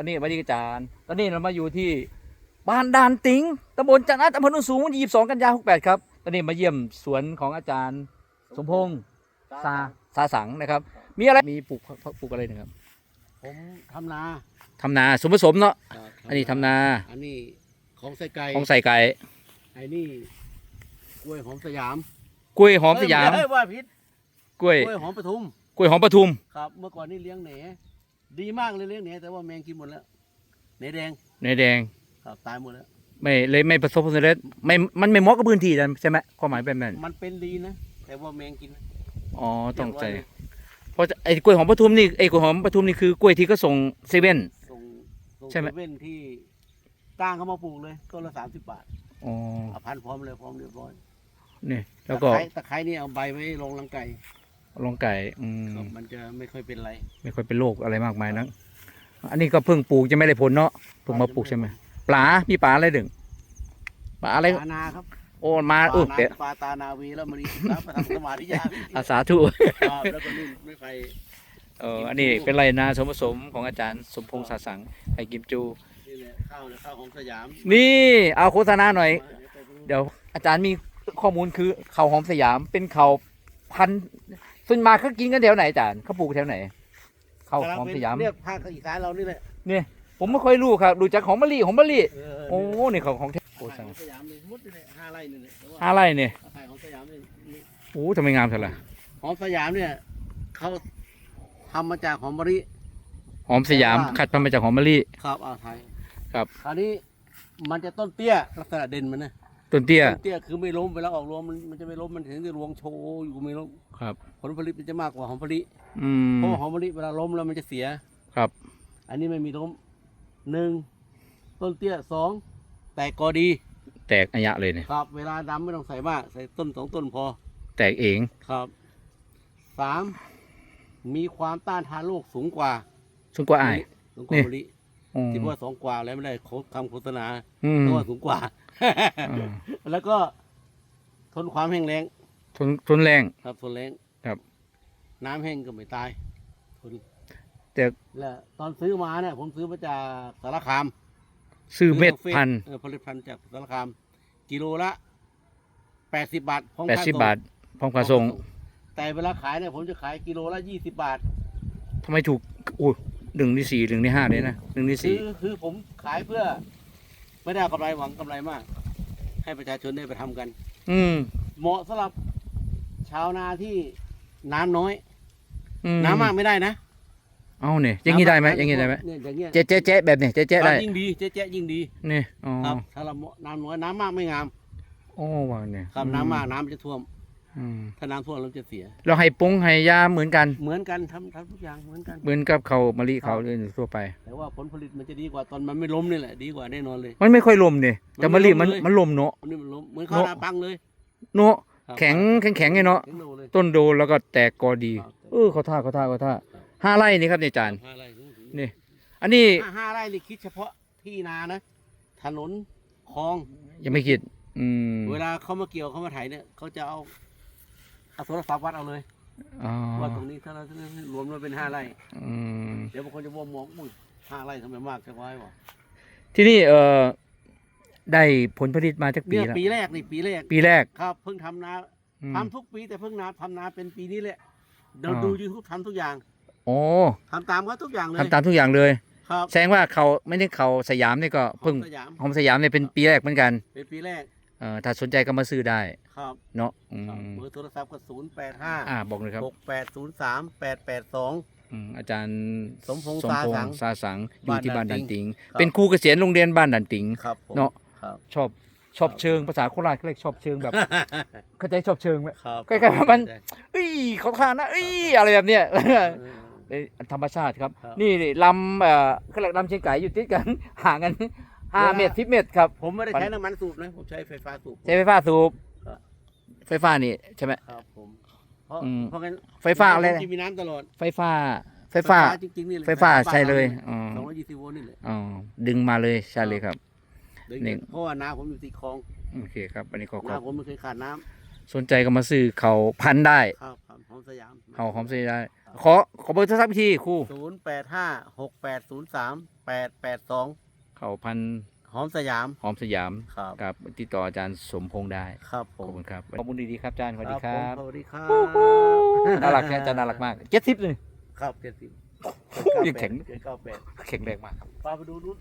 ตอนนี้มาดีอาจารย์ ตอนนี้เรามาอยู่ที่บ้านด่านติงตำบลจันทร์อำเภอโนนสูง22กันยา68ครับ ตอนนี้มาเยี่ยมสวนของอาจารย์ สมพงษ์ซาซาสังนะครับ มีอะไร มีปลูกปลูกอะไรนะครับ ผมทำนาทำนาสมผสมเนาะครับอันนี้ทำนา อันนี้ของใส่ไก่ ของใส่ไก่ ไอ้นี่กล้วยหอมสยาม กล้วยหอมสยามเอ้ว่าพิษกล้วย กล้วยหอมปทุม กล้วยหอมปทุม ครับ เมื่อก่อนนี่เลี้ยงแหน ดีมากเลยเลี้ยงแหนแต่ว่าแมงกินหมดแล้วแหนแดงในแดง ครับตายหมดแล้ว ไม่เลยไม่ประสบผลสำเร็จไม่มันไม่เหมาะกับพื้นที่นั้นใช่ไหมความหมายแบบนั้นมันเป็นดีนะ แต่ว่าแมงกินอ๋อต้องใจเรียบร้อยเลยเพราะไอ้กล้วยหอมปทุมนี่ไอ้กล้วยหอมปทุมนี่คือกล้วยที่ก็ส่งเซเว่น ส่งส่งใช่ไหม เซเว่นที่ก้างเขามาปลูกเลยต้นละสามสิบบาทอ๋อเอาพันธุ์พร้อมเลยพร้อมเรียบร้อยนี่แล้วก็ตะไคร้ตะไคร้นี่เอาใบไว้ลงรังไก่ ลงไก่อืมครับมันจะไม่ค่อยเป็นไรไม่ค่อยเป็นโรคอะไรมากมายนักอันนี้ก็เพิ่งปลูกจะไม่ได้ผลเนาะเพิ่งมาปลูกใช่ไหมปลา มีปลาอะไรดึงปลาอะไร ปลานาครับโอ้มาปเออลาเดี๋ยวนาปลาตานาวีแล้วมันศึกษาประทับสมาธิยาอาสาธุครับแล้วก็นี่ไม่ไปเอออันนี้เป็นไรนาสมผสมของอาจารย์สมพงษ์สาสังไข่กิมจู นี่แหละข้าวเนี่ยข้าวของสยามนี่เอาโฆษณาหน่อยมาเดี๋ยวไปดูเดี๋ยวอาจารย์มีข้อมูลคือเขาหอมสยามเป็นเขาพันธุ์ ส่วนมากเขากินกันแถวไหนอาจารย์เขาปลูกแถวไหนเขาหอมสยามเรียกภาคอีสานเรานี่แหละผมไม่ค่อยรู้ครับดูจากหอมมะลิหอมมะลิเออโอ้นี่เขาของแท้โอ้โอ้สั่สั่งงสยามเลยมุดนี่แหละห้าไร่นี่แหละแต่ว่าอะไรเนี่ยขายของสยามนี่นี่โอ้ทำไมงามเท่าไหร่หอมสยามเนี่ยเขาทำมาจากหอมมะลิหอมสยามแต่ว่าคัดมาจากหอมมะลิครับอ่าวไทยครับคราวนี้มันจะต้นเตี้ยลักษณะเด่นมันนะ ต้นเตี้ยต้นเตี้ยคือไม่ล้มเวลาออกรวงมันมันจะไม่ล้มมันถึงจะรวงโชว์อยู่ไม่ล้มครับ ผลผลิตมันจะมากกว่าหอมมะลิอืมเพราะว่าหอมมะลิเวลาล้มแล้วมันจะเสีย ครับ อันนี้ไม่มีล้มหนึ่งต้นเตี้ยสองแตกกอดีแตกอัญะเลยเนี่ย ครับ เวลาดำไม่ต้องใส่มากใส่ต้นสองต้นพอแตกเอง ครับสามมีความต้านทานโรคสูงกว่าสูงกว่าอ้าย สูงกว่านี่ มะลิอืมที่ว่าสองกว่าแล้วไม่ได้โฆษคำโฆษณาอืมเพราะว่าสูงกว่าอืม แล้วก็ทนความแห้งแล้งทนทนแรง ครับทนแล้งครับ น้ำแห้งก็ไม่ตายทนแต่ แล้วตอนซื้อมาเนี่ย ผมซื้อมาจากสารคามซื้อเม็ดซื้อจากฟซพันธุ์เออผลิตภัณฑ์จากสารคาม กิโลละแปดสิบบาทพร้อมแปดค่สิบส่งบาทพร้อมค่าส่งแต่เวลาขายเนี่ยผมจะขายกิโลละยี่สิบบาท ทำไมถูกโอ้ยหนึ่งที่สี่หนึ่งที่ห้าเลยนะหนึ่งที่คืสี่อคือผมขายเพื่อ ไม่ได้เอากำไรหวังกำไรมาก ให้ประชาชนได้ไปทำกัน อืมเหมาะสำหรับชาวนาที่น้ำน้อย อืน้ำมากไม่ได้นะเอาเนี่ยอย่างนี้ได้ไหมอย่างนี้ได้ไหมเนี่ยอย่างเงี้ยเจ๊เจ๊เจ๊แบบนี้เจ๊เจ๊ได้ครับยิ่งดีเจ๊ๆยิ่งดีนี่อ๋อครับ ถ้าเราน้ำน้อยน้ำมากไม่งาม โอ้วางเนี่ยครับน้ำมากน้ำมันจะท่วม อืมถ้าน้ำท่วมเราจะเสีย เราให้ปรุงให้ยาเหมือนกัน เหมือนกันทำทำทุกอย่างเหมือนกัน เหมือนกับเขาวมะลิเขาวอื่นทั่วไป แต่ว่าผลผลิตมันจะดีกว่าตอนมันไม่ล้มนี่แหละดีกว่าแน่นอนเลย มันไม่ค่อยลมเนี่ยแต่มันมะไม่ลิลมมันเลยมันลมเนาะ อันนี้มันล้มเหมือนข้าวโน่นาปังเลยเนาะครับแข็งแข็งแข็งไงเนาะแข็งโลเลยต้นโดนแล้วก็แตกกอดีครับเออเขาท่าเขาท่าเขาท่าห้าไร่นี่ครับเนี่ยอาจารย์ห้าไร่นี่ อันนี้ห้าห้าไร่นี่คิดเฉพาะที่นานะถนนคลอง ยังไม่คิด อืม เวลาเขามาเกี่ยวเขามาไถเนี่ยเขาจะเอาเอาโทรศัพท์วัดเอาเลยอ๋อว่าตรงนี้ถ้าเรารวมแล้วเป็นห้าไร่อืมเดี๋ยวบางคนจะมองมองอุ้ยห้าไร่ทำไมมากจังวะวะที่นี่เออได้ผลผลิตมาจากปีเนี่ยแล้วปีแรกนี่ปีแรกปีแรกครับ เพิ่งทำนาอืม ทำทุกปีแต่เพิ่งนาทำนาเป็นปีนี้แหละเราอ่า ดูยูทูบทำทุกอย่างโอ้ทำตามเขาทุกอย่างเลยทำตามทุกอย่างเลย ครับแสดงว่าเขาไม่ได้เขาสยามนี่ก็เพิ่งของสยาม หอมสยามเนี่ยเป็นปีแรกเหมือนกัน เป็นปีแรก เอ่อถ้าสนใจก็มาซื้อได้ครับเนาะอืครับมเบอร์โทรศัพท์ก็ศูนย์แปดห้าอ่าบอกเลยครับหกแปดศูนย์สามแปดแปดสอง อืมอาจารย์สมพงษ์สมพงสาสังษ์ซาสังอยู่ที่บ้านบ้านดัดันนติติงงครับเป็นครูเกษียณโรงเรียนบ้านดันติง ครับผมเนาะ ครับ ชอบชอบเชิงภาษาโคราชเขาเรียกชอบเชิงแบบ เข้าใจชอบเชิงไหม ครับใกล้ๆว่ามัน เอ้ยเขาท่านะเอ้ยอะไรแบบเนี้ย เออ เอ้ยธรรมชาติครับ ครับ นี่ลำเอ่อเขาเรียกลำเชียงไก่อยู่ติดกัน ห่างกัน ห้าเวลาเมตรสิบเมตรครับผมไม่ได้ใช้น้ำมันสูบนะผมใช้ไฟฟ้าสูบ ใช้ไฟฟ้าสูบ ครับ ไฟฟ้านี่ใช่ไหม ครับผมเพราะอืม เพราะงั้นไฟฟ้าอะไรผมนะจะมีน้ำตลอดไฟฟ้า ไฟฟ้า จริงๆนี่แหละไฟฟ้าใช่เลยสอ๋อองร้อยยี่สิบโวลต์นี่แหละอ๋อดึงมาเลยใช่เลยครับ เดี๋ยวนี่เพราะว่านาผมอยู่ติดคลองโอเคครับอันนี้ขอขนาอบผมไม่เคยขาดน้ำสนใจก็มาซื้อเขาพันธุ์ได้ครับครับหอมสยามเขาหอมซื้อได้ ขอขอเบอร์โทรศัพท์อีกทีครูศูนย์แปดห้าหกแปดศูนย์สามแปดแปดสอง เขาพันธุ์หอมสยามหอมสยามครับกับติดต่ออาจารย์สมพงษ์ได้ ครับผขอบมคุณครับขอบคุณดีๆครับอาจารย์สวัสดีครัผมบสวัสดีครับน่ารักแค่อาจารย์น่ารักมากเจ็ดสิบเลย ครับเจ็ดสิบยังแข็ง เจ็ดเก้าแปดแข็งแรงมากครับ พาไปดูนู้น